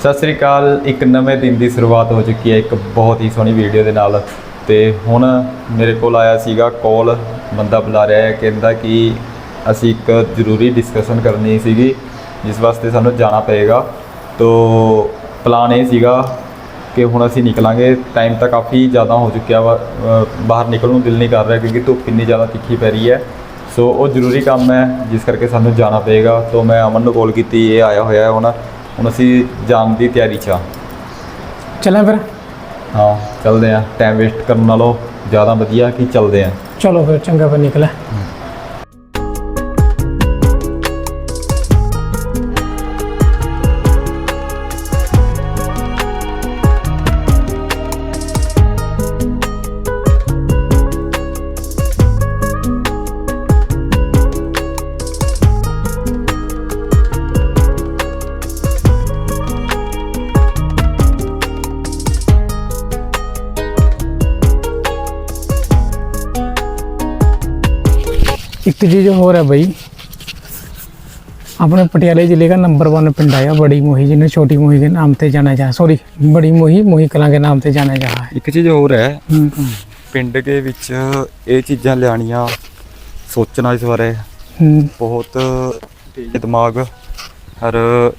ਸਤਿ ਸ੍ਰੀ ਅਕਾਲ। ਇੱਕ ਨਵੇਂ ਦਿਨ ਦੀ ਸ਼ੁਰੂਆਤ ਹੋ ਚੁੱਕੀ ਹੈ। ਇੱਕ ਬਹੁਤ ਹੀ ਸੋਹਣੀ ਵੀਡੀਓ ਦੇ ਨਾਲ। ਤੇ ਹੁਣ ਮੇਰੇ ਕੋਲ ਆਇਆ ਸੀਗਾ ਕਾਲ। ਬੰਦਾ ਬੁਲਾ ਰਿਹਾ ਹੈ। ਕਹਿੰਦਾ ਕਿ ਅਸੀਂ ਇੱਕ ਜ਼ਰੂਰੀ ਡਿਸਕਸ਼ਨ ਕਰਨੀ ਸੀਗੀ, ਜਿਸ ਵਾਸਤੇ ਸਾਨੂੰ ਜਾਣਾ ਪਏਗਾ। ਤੋ ਪਲਾਨ ਇਹ ਸੀਗਾ ਕਿ ਹੁਣ ਅਸੀਂ ਨਿਕਲਾਂਗੇ। ਟਾਈਮ ਤਾਂ ਕਾਫੀ ਜ਼ਿਆਦਾ ਹੋ ਚੁੱਕਿਆ ਵਾ। ਬਾਹਰ ਨਿਕਲਣ ਨੂੰ ਦਿਲ ਨਹੀਂ ਕਰ ਰਿਹਾ ਕਿਉਂਕਿ ਧੁੱਪ ਇੰਨੀ ਜ਼ਿਆਦਾ ਤਿੱਖੀ ਪੈ ਰਹੀ ਹੈ। ਸੋ ਉਹ ਜ਼ਰੂਰੀ ਕੰਮ ਹੈ, ਜਿਸ ਕਰਕੇ ਸਾਨੂੰ ਜਾਣਾ ਪਏਗਾ। ਤੋਂ ਮੈਂ ਅਮਨ ਨੂੰ ਕਾਲ ਕੀਤੀ। ਇਹ ਆਇਆ ਹੋਇਆ ਹੈ ਹੁਣ। ਹੁਣ ਅਸੀਂ ਜਾਣ ਦੀ ਤਿਆਰੀ 'ਚ ਹਾਂ ਚੱਲਾਂ ਫਿਰ? ਹਾਂ ਚੱਲਦੇ ਹਾਂ ਟਾਈਮ ਵੇਸਟ ਕਰਨ ਨਾਲੋਂ ਜ਼ਿਆਦਾ ਵਧੀਆ ਕਿ ਚੱਲਦੇ ਹਾਂ ਚਲੋ ਫਿਰ ਚੰਗਾ ਫਿਰ ਨਿਕਲੇ ਇੱਕ ਚੀਜ਼ ਹੋਰ ਹੈ ਬਈ। ਆਪਣੇ ਪਟਿਆਲੇ ਜ਼ਿਲ੍हे ਦਾ नंबर वन पिंड है बड़ी मोही जिन्हें छोटी मोही के नाम से जाना जा सॉरी बड़ी मोही मोही कला के नाम से जाना जा है ਇੱਕ ਚੀਜ਼ ਹੋਰ ਹੈ ਪਿੰਡ ਦੇ ਵਿੱਚ ਇਹ ਚੀਜ਼ਾਂ ਲਿਆਣੀਆਂ ਸੋਚਣਾ ਇਸ ਬਾਰੇ। ਬਹੁਤ ਤੇਜ਼ ਦਿਮਾਗ ਹਰ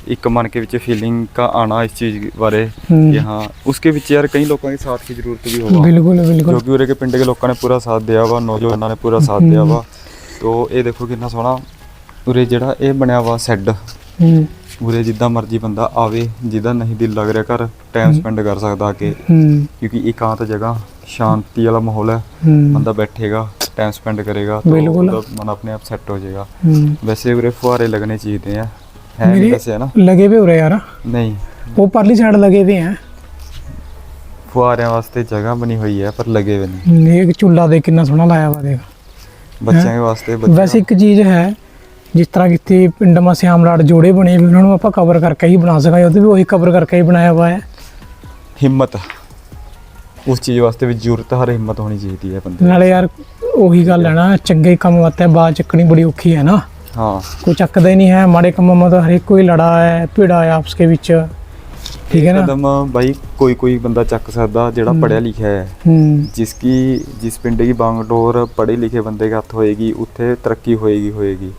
ਇੱਕ ਮਨ ਕੇ ਵਿੱਚ ਫੀਲਿੰਗ ਕਾ ਆਣਾ ਇਸ ਚੀਜ਼ ਬਾਰੇ ਕਿ ਹਾਂ ਉਸਕੇ ਵਿੱਚ ਯਾਰ ਕਈ ਲੋਕਾਂ ਦੇ ਸਾਥ ਦੀ ਜ਼ਰੂਰਤ ਵੀ ਹੋਵਾ। ਬਿਲਕੁਲ ਬਿਲਕੁਲ। ਜੋ ਕਿ ਕੇ ਪਿੰਡ ਦੇ ਲੋਕਾਂ ਨੇ ਪੂਰਾ ਸਾਥ ਦਿਆ ਵਾ ਨੌਜਵਾਨਾਂ ਨੇ ਪੂਰਾ ਸਾਥ ਦਿਆ ਵਾ। ਤੋ ਇਹ ਦੇਖੋ ਕਿੰਨਾ ਸੋਹਣਾ ਉਰੇ ਜਿਹੜਾ ਇਹ ਬਣਿਆ ਵਾ ਸੈੱਡ ਹੂੰ। ਉਰੇ ਜਿੱਦਾਂ ਮਰਜ਼ੀ ਬੰਦਾ ਆਵੇ ਜਿਹਦਾ ਨਹੀਂ ਦਿਲ ਲੱਗ ਰਿਹਾ ਘਰ ਟਾਈਮ ਸਪੈਂਡ ਕਰ ਸਕਦਾ ਕਿ। ਕਿਉਂਕਿ ਇਕਾਂਤ ਜਗ੍ਹਾ ਸ਼ਾਂਤੀ ਵਾਲਾ ਮਾਹੌਲ ਹੈ। ਬੰਦਾ ਬੈਠੇਗਾ ਟਾਈਮ ਸਪੈਂਡ ਕਰੇਗਾ ਤਾਂ ਮਨ ਆਪਣੇ ਆਪ ਸੈੱਟ ਹੋ ਜਾਏਗਾ। ਵੈਸੇ ਉਰੇ ਫੁਹਾਰੇ ਲੱਗਣੇ ਚਾਹੀਦੇ ਆ। ਹੈ ਵੈਸੇ ਹੈ ਨਾ? ਲਗੇ ਵੀ ਉਰੇ ਯਾਰ। ਨਹੀਂ। ਉਹ ਪਰਲੀ ਸਾਈਡ ਲਗੇ ਵੀ ਆ। ਫੁਹਾਰਿਆਂ ਵਾਸਤੇ ਜਗ੍ਹਾ ਬਣੀ ਹੋਈ ਹੈ ਪਰ ਲਗੇ ਵੀ ਨਹੀਂ। ਇਹ ਚੁੱਲਾ ਦੇ ਕਿੰਨਾ ਸੋਹਣਾ ਲਾਇਆ ਵਾ ਦੇਖ। ਬੱਚਿਆਂ ਦੇ ਵਾਸਤੇ ਬੱਚਿਆਂ- ਵੈਸੇ ਇੱਕ ਚੀਜ਼ ਹੈ ਜਿਸ ਤਰ੍ਹਾਂ ਕਿਤੇ ਪਿੰਡ ਮਾ ਸਿਆਮਲਾਟ ਜੋੜੇ ਬਣੇ ਵੀ ਉਹਨਾਂ ਨੂੰ ਆਪਾਂ ਕਵਰ ਕਰਕੇ ਹੀ ਬਣਾ ਸਕਾਂਗੇ ਉਹਦੇ ਵੀ ਉਹੀ ਕਵਰ ਕਰਕੇ ਹੀ ਬਣਾਇਆ ਹੋਇਆ ਹੈ। ਹਿੰਮਤ। ਉਸ ਚੀਜ਼ ਵਾਸਤੇ ਵੀ ਜ਼ਰੂਰਤ ਹਰ ਹਿੰਮਤ ਹੋਣੀ ਚਾਹੀਦੀ ਹੈ ਬੰਦੇ ਨਾਲੇ ਯਾਰ ਉਹੀ ਗੱਲ ਹੈ ਨਾ ਚੰਗੇ ਕੰਮ ਵਾਸਤੇ ਬਾਤ ਚੱਕਣੀ ਬੜੀ ਔਖੀ ਹੈ ਨਾ। ਹਾਂ। ਕੋਈ ਚੱਕਦਾ ਹੀ ਨਹੀਂ ਹੈ ਮਾੜੇ ਕੰਮਾਂ ਮਾ ਤਾਂ ਹਰੇਕ ਕੋਈ ਲੜਾ ਹੈ ਭਿੜਾ ਹੈ ਆਪਸ ਕੇ ਵਿੱਚ। ਠੀਕ ਹੈ ਨਾ ਕਦਮ ਭਾਈ ਕੋਈ ਕੋਈ ਬੰਦਾ ਚੱਕ ਸਕਦਾ ਜਿਹੜਾ ਪੜਿਆ ਲਿਖਿਆ ਹੈ ਹੂੰ ਜਿਸ ਕੀ ਜਿਸ ਪਿੰਡ ਦੀ ਬਾਗਡੋਰ ਪੜ੍ਹੇ ਲਿਖੇ ਬੰਦੇ ਕੇ ਹੱਥ ਹੋਏਗੀ ਉੱਥੇ ਤਰੱਕੀ ਹੋਏਗੀ ਹੋਏਗੀ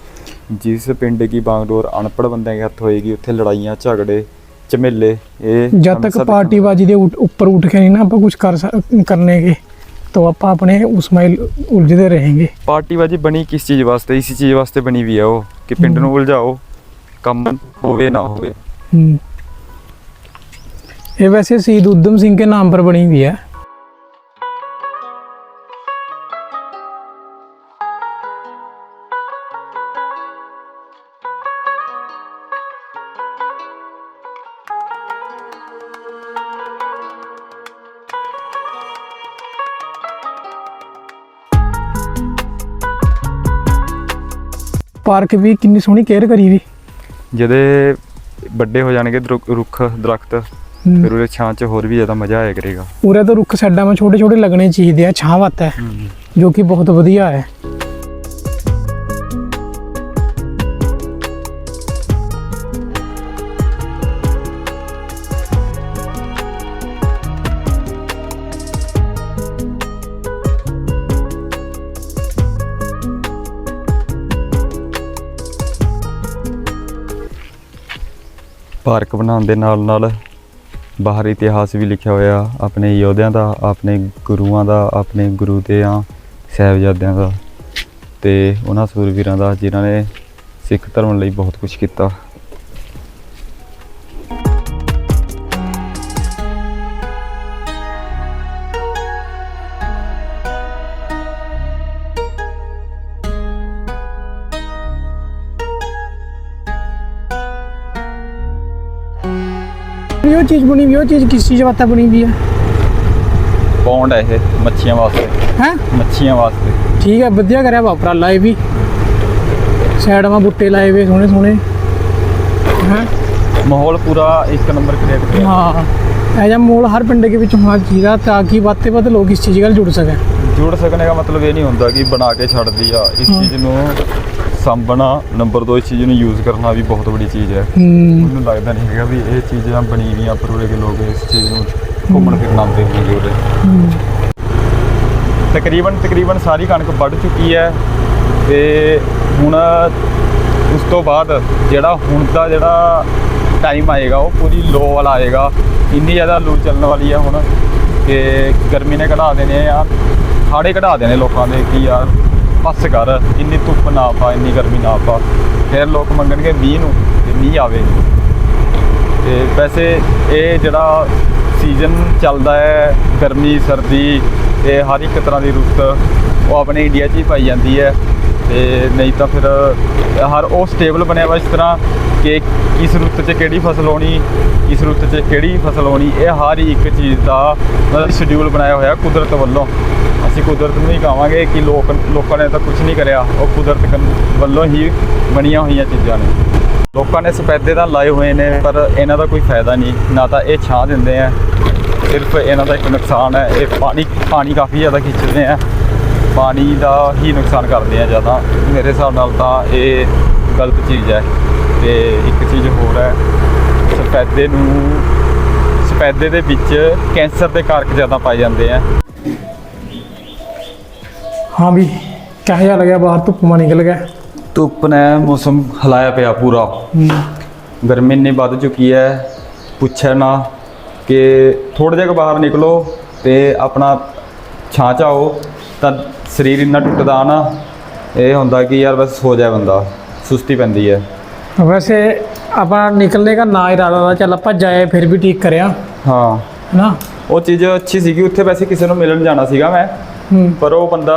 ਜਿਸ ਪਿੰਡ ਦੀ ਬਾਗਡੋਰ ਅਨਪੜ੍ਹ ਬੰਦੇ ਕੇ ਹੱਥ ਹੋਏਗੀ ਉੱਥੇ ਲੜਾਈਆਂ ਝਗੜੇ ਝਮੇਲੇ ਇਹ जब हम तक सब- पार्टीबाजी के उठ- ऊपर उठ के नहीं ना आप कुछ कर सक- करने के तो आप अपने उसमें उलझते रहेंगे ਪਾਰਟੀਬਾਜੀ ਬਣੀ ਕਿਸ ਚੀਜ਼ ਵਾਸਤੇ ਇਸੇ ਚੀਜ਼ ਵਾਸਤੇ ਬਣੀ ਵੀ ਹੈ ਉਹ ਕਿ ਪਿੰਡ ਨੂੰ ਉਲਝਾਓ ਕੰਮ ਹੋਵੇ ਨਾ ਹੋਵੇ हम्म। ये वैसे शहीद उधम सिंह के नाम पर बनी हुई है ਪਾਰਕ ਵੀ ਕਿੰਨੀ ਸੋਹਣੀ ਕੇਅਰ ਕਰੀ ਵੀ ਜਦੇ ਵੱਡੇ ਹੋ ਜਾਣਗੇ ਦਰੁ- ਰੁੱਖ ਦਰਖਤ ਹਮ। ਫਿਰ ਉਹਦੇ ਛਾਂ 'ਚ ਹੋਰ ਵੀ ਜ਼ਿਆਦਾ ਮਜ਼ਾ ਆਇਆ ਕਰੇਗਾ। ਉਰੇ ਤਾਂ ਰੁੱਖ ਸਾਈਡਾਂ ਵਿੱਚ ਛੋਟੇ ਛੋਟੇ ਲੱਗਣੇ ਚਾਹੀਦੇ ਆ ਛਾਂ ਵਾਸਤੇ ਜੋ ਕਿ ਬਹੁਤ ਵਧੀਆ ਹੈ। ਪਾਰਕ ਬਣਾਉਣ ਦੇ ਨਾਲ ਨਾਲ ਬਾਹਰ ਇਤਿਹਾਸ ਵੀ ਲਿਖਿਆ ਹੋਇਆ, ਆਪਣੇ ਯੋਧਿਆਂ ਦਾ, ਆਪਣੇ ਗੁਰੂਆਂ ਦਾ, ਆਪਣੇ ਗੁਰੂ ਦੇ ਆ ਸਾਹਿਬਜ਼ਾਦਿਆਂ ਦਾ। ਤੇ ਉਹਨਾਂ ਸੂਰਵੀਰਾਂ ਦਾ, ਜਿਨ੍ਹਾਂ ਨੇ ਸਿੱਖ ਧਰਮ ਲਈ ਬਹੁਤ ਕੁਝ ਕੀਤਾ। ਵੀ ਉਹ ਚੀਜ਼ ਬਣੀ ਵੀ ਉਹ ਚੀਜ਼ ਕਿਸ ਚੀਜ਼ ਵਾਸਤੇ ਬਣੀ ਵੀ ਹੈ ਪੌਂਡ ਹੈ ਇਹ ਮੱਛੀਆਂ ਵਾਸਤੇ ਹੈ ਮੱਛੀਆਂ ਵਾਸਤੇ ਠੀਕ ਹੈ ਵਧੀਆ ਕਰਿਆ ਵਾਪਰਾ ਲਾਏ ਵੀ ਸਾਈਡ ਮਾ ਬੁੱਟੇ ਲਾਏ ਵੇ ਸੋਹਣੇ ਸੋਹਣੇ ਹੈ ਮਾਹੌਲ ਪੂਰਾ ਇੱਕ ਨੰਬਰ ਕ੍ਰੀਏਟ ਕੀਤਾ हाँ ऐसा मोल हर पिंड के ਵਿੱਚ ਹੋਣਾ ਚਾਹੀਦਾ ਤਾਂ ਕਿ ਵੱਧ ਤੋਂ ਵੱਧ ਲੋਕ ਇਸ ਚੀਜ਼ ਨਾਲ ਜੁੜ ਸਕਣ ਜੁੜ ਸਕਣੇ ਦਾ ਮਤਲਬ ਇਹ ਨਹੀਂ ਹੁੰਦਾ ਕਿ ਬਣਾ ਕੇ ਛੱਡ ਦਿਆ ਇਸ ਹਾਂ। ਚੀਜ਼ ਨੂੰ ਸਾਂਭਣਾ ਨੰਬਰ 2 ਇਸ ਚੀਜ਼ ਨੂੰ ਯੂਜ਼ ਕਰਨਾ ਵੀ ਬਹੁਤ ਵੱਡੀ ਚੀਜ਼ ਹੈ। ਮੈਨੂੰ ਲੱਗਦਾ ਨਹੀਂ ਹੈਗਾ ਵੀ ਇਹ ਚੀਜ਼ਾਂ ਬਣੀ ਵੀਆਂ ਪਰ ਉਰੇ ਦੇ ਲੋਕ ਇਸ ਚੀਜ਼ ਨੂੰ ਘੁੰਮਣ ਫਿਰਨ ਆਉਂਦੇ ਹੋਣਗੇ ਉਰੇ। ਤਕਰੀਬਨ ਤਕਰੀਬਨ ਸਾਰੀ ਕਣਕ ਵੱਢ ਚੁੱਕੀ ਹੈ ਤੇ ਹੁਣ ਉਸ ਤੋਂ ਬਾਅਦ ਜਿਹੜਾ ਹੁਣ ਦਾ ਜਿਹੜਾ ਟਾਈਮ ਆਏਗਾ ਉਹ ਪੂਰੀ ਲੋ ਵਾਲਾ ਆਏਗਾ। ਇੰਨੀ ਜ਼ਿਆਦਾ ਲੂ ਚੱਲਣ ਵਾਲੀ ਹੈ ਹੁਣ ਕਿ ਗਰਮੀ ਨੇ ਕਢਾ ਦੇਣੇ ਆ ਹਾੜੇ ਕਢਾ ਦੇਣੇ ਲੋਕਾਂ ਦੇ ਕਿ ਯਾਰ ਬਸ ਕਰ, ਇੰਨੀ ਧੁੱਪ ਨਾ ਪਾ, ਇੰਨੀ ਗਰਮੀ ਨਾ ਪਾ। ਫਿਰ ਲੋਕ ਮੰਗਣਗੇ ਮੀਂਹ ਨੂੰ, ਤੇ ਮੀਂਹ ਆਵੇ। ਤੇ ਵੈਸੇ ਇਹ ਜਿਹੜਾ ਸੀਜ਼ਨ ਚੱਲਦਾ ਹੈ, ਗਰਮੀ, ਸਰਦੀ ਤੇ ਹਰ ਇੱਕ ਤਰ੍ਹਾਂ ਦੀ ਰੁੱਤ ਉਹ ਆਪਣੇ ਇੰਡੀਆ 'ਚ ਹੀ ਪਾਈ ਜਾਂਦੀ ਹੈ ਤੇ ਨਹੀਂ ਤਾਂ ਫਿਰ ਹਰ ਉਹ ਸਟੇਬਲ ਬਣਿਆ ਵਾ ਇਸ ਤਰ੍ਹਾਂ ਕਿ ਕਿਸ ਰੁੱਤ 'ਚ ਕਿਹੜੀ ਫਸਲ ਹੋਣੀ, ਕਿਸ ਰੁੱਤ 'ਚ ਕਿਹੜੀ ਫਸਲ ਹੋਣੀ, ਇਹ ਹਰ ਇੱਕ ਚੀਜ਼ ਦਾ ਮਤਲਬ ਸ਼ਡਿਊਲ ਬਣਾਇਆ ਹੋਇਆ ਕੁਦਰਤ ਵੱਲੋਂ। ਅਸੀਂ ਕੁਦਰਤ ਨੂੰ ਹੀ ਕਹਾਂਗੇ ਕਿ ਲੋਕ, ਲੋਕਾਂ ਨੇ ਤਾਂ ਕੁਝ ਨਹੀਂ ਕਰਿਆ, ਉਹ ਕੁਦਰਤ ਵੱਲੋਂ ਹੀ ਬਣੀਆਂ ਹੋਈਆਂ ਚੀਜ਼ਾਂ ਨੇ। ਲੋਕਾਂ ਨੇ ਸਫੈਦੇ ਤਾਂ ਲਾਏ ਹੋਏ ਨੇ, ਪਰ ਇਹਨਾਂ ਦਾ ਕੋਈ ਫਾਇਦਾ ਨਹੀਂ। ਨਾ ਤਾਂ ਇਹ ਛਾਂ ਦਿੰਦੇ ਆ। ਸਿਰਫ ਇਹਨਾਂ ਦਾ ਇੱਕ ਨੁਕਸਾਨ ਹੈ। ਇਹ ਪਾਣੀ ਪਾਣੀ ਕਾਫੀ ਜ਼ਿਆਦਾ ਖਿੱਚਦੇ ਆ। ਪਾਣੀ ਦਾ ਹੀ ਨੁਕਸਾਨ ਕਰਦੇ ਆ ਜ਼ਿਆਦਾ। ਮੇਰੇ ਹਿਸਾਬ ਨਾਲ ਤਾਂ ਇਹ ਗਲਤ ਚੀਜ਼ ਹੈ ਤੇ ਇੱਕ ਚੀਜ਼ ਹੋਰ ਹੈ, ਸਫੈਦੇ ਨੂੰ, ਸਫੈਦੇ ਦੇ ਵਿੱਚ ਕੈਂਸਰ ਦੇ ਕਾਰਕ ਜ਼ਿਆਦਾ ਪਾਏ ਜਾਂਦੇ ਆ। ਹਾਂ ਵੀ, ਕਿਹੋ ਜਿਹਾ ਲੱਗਿਆ ਬਾਹਰ ਧੁੱਪ ਮਾ ਨਿਕਲ ਗਿਆ। ਧੁੱਪ ਨੇ ਮੌਸਮ ਹਿਲਾਇਆ ਪਿਆ ਪੂਰਾ। ਹੂੰ। ਗਰਮੀ ਇੰਨੀ ਵੱਧ ਚੁੱਕੀ ਹੈ ਪੁੱਛਿਆ ਨਾ ਕਿ ਥੋੜਾ ਜਿਹਾ ਬਾਹਰ ਨਿਕਲੋ ਤੇ ਆਪਣਾ ਛਾਂ 'ਚ ਆਓ ਤਾਂ ਸਰੀਰ ਇੰਨਾ ਟੁੱਟਦਾ ਨਾ ਇਹ ਹੁੰਦਾ ਕਿ ਯਾਰ ਬਸ ਸੋ ਜਾਏ ਬੰਦਾ ਸੁਸਤੀ ਪੈਂਦੀ ਹੈ। ਵੈਸੇ ਆਪਾਂ ਨਿਕਲਨੇ ਦਾ ਨਾ ਇਰਾਦਾ ਦਾ ਚੱਲ ਆਪਾਂ ਜਾਏ ਫਿਰ ਵੀ ਠੀਕ ਕਰਿਆ। ਹਾਂ। ਨਾ ਉਹ ਚੀਜ਼ ਅੱਛੀ ਸੀਗੀ ਉੱਥੇ ਵੈਸੇ ਕਿਸੇ ਨੂੰ ਮਿਲਣ ਜਾਣਾ ਸੀਗਾ ਮੈਂ ਹੂੰ। ਪਰ ਉਹ ਬੰਦਾ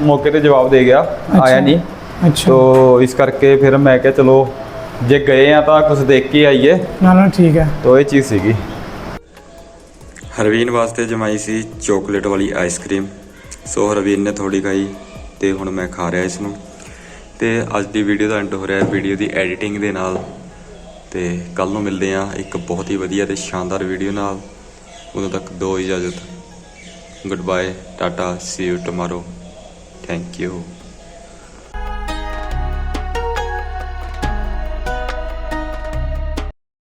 ਮੌਕੇ ਤੇ ਜਵਾਬ ਦੇ ਗਿਆ ਆਇਆ ਨਹੀਂ। ਅੱਛਾ। ਤੋ ਇਸ ਕਰਕੇ ਫਿਰ ਮੈਂ ਕਿਹਾ ਚਲੋ ਜੇ ਗਏ ਆ ਤਾਂ ਕੁਝ ਦੇਖ ਕੇ ਆਈਏ। ਨਾ ਨਾ ਠੀਕ ਹੈ। ਤੋ ਇਹ ਚੀਜ਼ ਸੀਗੀ। ਹਰਵੀਨ ਵਾਸਤੇ ਜਮਾਈ ਸੀ ਚਾਕਲੇਟ ਵਾਲੀ ਆਈਸਕ੍ਰੀਮ ਸੋ ਹਰਵੀਨ ਨੇ ਥੋੜੀ ਖਾਈ ਤੇ ਹੁਣ ਮੈਂ ਖਾ ਰਿਹਾ ਇਸ ਨੂੰ ਤੇ ਅੱਜ ਦੀ ਵੀਡੀਓ ਦਾ ਐਂਡ ਹੋ ਰਿਹਾ ਹੈ ਵੀਡੀਓ ਦੀ ਐਡੀਟਿੰਗ ਦੇ ਨਾਲ। ਤੇ ਕੱਲ ਨੂੰ ਮਿਲਦੇ ਹਾਂ ਇੱਕ ਬਹੁਤ ਹੀ ਵਧੀਆ ਤੇ ਸ਼ਾਨਦਾਰ ਵੀਡੀਓ ਨਾਲ। ਉਦੋਂ ਤੱਕ ਦੋ ਇਜਾਜ਼ਤ। Good bye tata see you tomorrow thank you